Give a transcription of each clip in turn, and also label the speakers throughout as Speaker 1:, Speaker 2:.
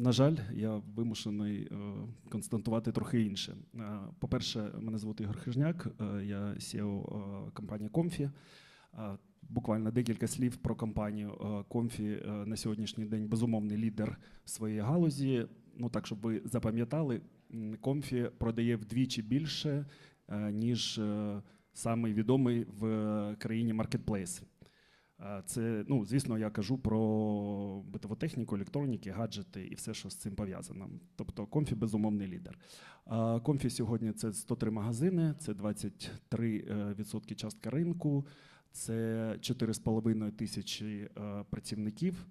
Speaker 1: на жаль, я вимушений е, констатувати трохи інше. Е, По-перше, мене звати Ігор Хижняк, е, я CEO компанії Comfy. Буквально декілька слів про компанію е, на сьогоднішній день безумовний лідер своєї галузі. Ну так, щоб ви запам'ятали, Comfy продає вдвічі більше, ніж самий відомий в країні маркетплейс. Е, Це, ну, звісно, я кажу про битову техніку, електроніки, гаджети і все, що з цим пов'язано. Тобто Комфі безумовний лідер. Комфі сьогодні це 103 магазини, це 23% частка ринку, це 4,5 тисячі е, працівників.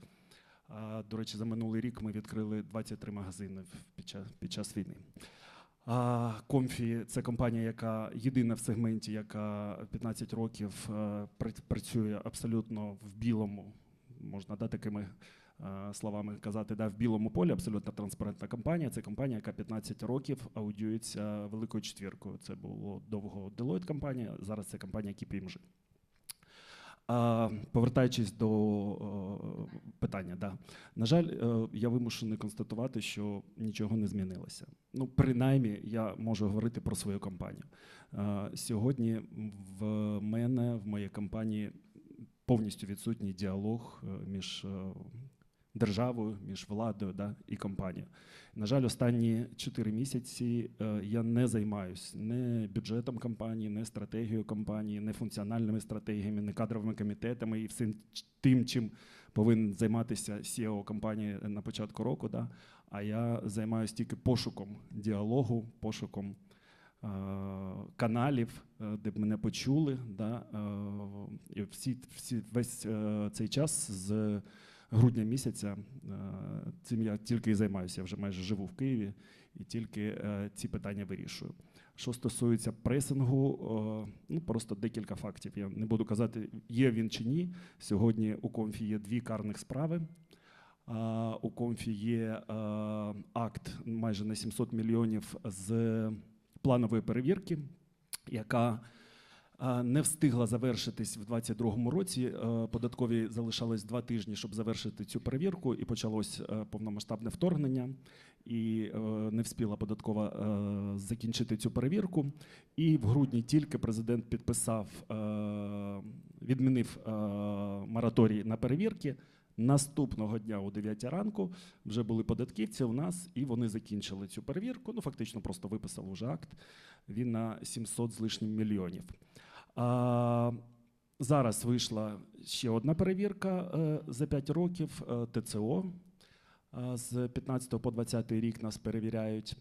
Speaker 1: До речі, за минулий рік ми відкрили 23 магазини під час, під час війни. Комфі це компанія, яка єдина в сегменті, яка 15 років е, працює абсолютно в білому, можна да, такими е, словами казати, да, в білому полі, абсолютно транспарентна компанія. Це компанія, яка 15 років аудіюється великою четвіркою. Це було довго Deloitte компанія, зараз це компанія KPMG. Повертаючись до е, питання, да. на жаль, е, я вимушений констатувати, що нічого не змінилося. Ну, принаймні, я можу говорити про свою компанію. Е, сьогодні в мене, в моїй компанії, повністю відсутній діалог між державою, між владою да, і компанією. На жаль, останні 4 місяці е, я не займаюся не бюджетом компанії, не стратегією компанії, не функціональними стратегіями, не кадровими комітетами і всім тим, чим повинен займатися CEO компанії на початку року. Да? А я займаюся тільки пошуком діалогу, пошуком е, каналів, е, де б мене почули. Да? Всі, всі, весь цей час з грудня місяця е, цим я тільки і займаюся. Я вже майже живу в Києві і тільки е, ці питання вирішую. Що стосується пресингу, е, ну просто декілька фактів. Я не буду казати, є він чи ні. Сьогодні у Комфі є дві карних справи. У Комфі є акт майже на 700 мільйонів з планової перевірки, яка не встигла завершитись в 2022 році. Е, Податкові залишалось два тижні, щоб завершити цю перевірку, і почалось е, повномасштабне вторгнення. І е, не встигла податкова закінчити цю перевірку. І в грудні тільки президент підписав, відмінив мораторій на перевірки. Наступного дня о 9 ранку вже були податківці у нас, і вони закінчили цю перевірку. Ну, фактично, просто виписали вже акт. Він на 700 з лишнім мільйонів. А, зараз вийшла ще одна перевірка е, за 5 років е, ТЦО. Е, З 15 по 20 рік нас перевіряють.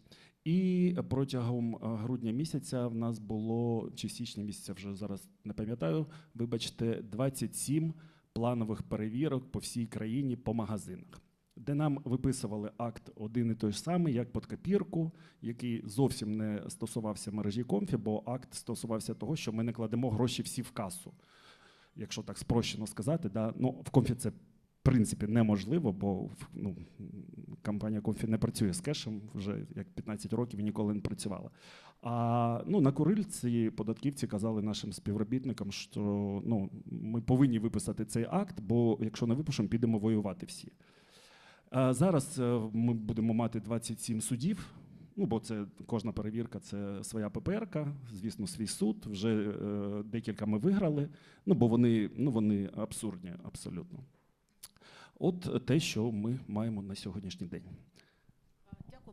Speaker 1: І протягом грудня місяця в нас було, чи січня місяця, вже зараз не пам'ятаю, вибачте, 27 планових перевірок по всій країні по магазинах, де нам виписували акт один і той ж самий, як під копірку, який зовсім не стосувався мережі Комфі, бо акт стосувався того, що ми не кладемо гроші всі в касу. Якщо так спрощено сказати, да? ну, в Комфі це в принципі неможливо, бо ну, компанія Комфі не працює з кешем вже як 15 років і ніколи не працювала. А ну, на Курильці податківці казали нашим співробітникам, що ну, ми повинні виписати цей акт, бо якщо не випишемо, підемо воювати всі. А зараз е, ми будемо мати 27 судів. Ну, бо це кожна перевірка це своя ППРка, звісно, свій суд. Вже е, декілька ми виграли. Ну, бо вони, ну, вони абсурдні абсолютно. От те, що ми маємо на сьогоднішній день.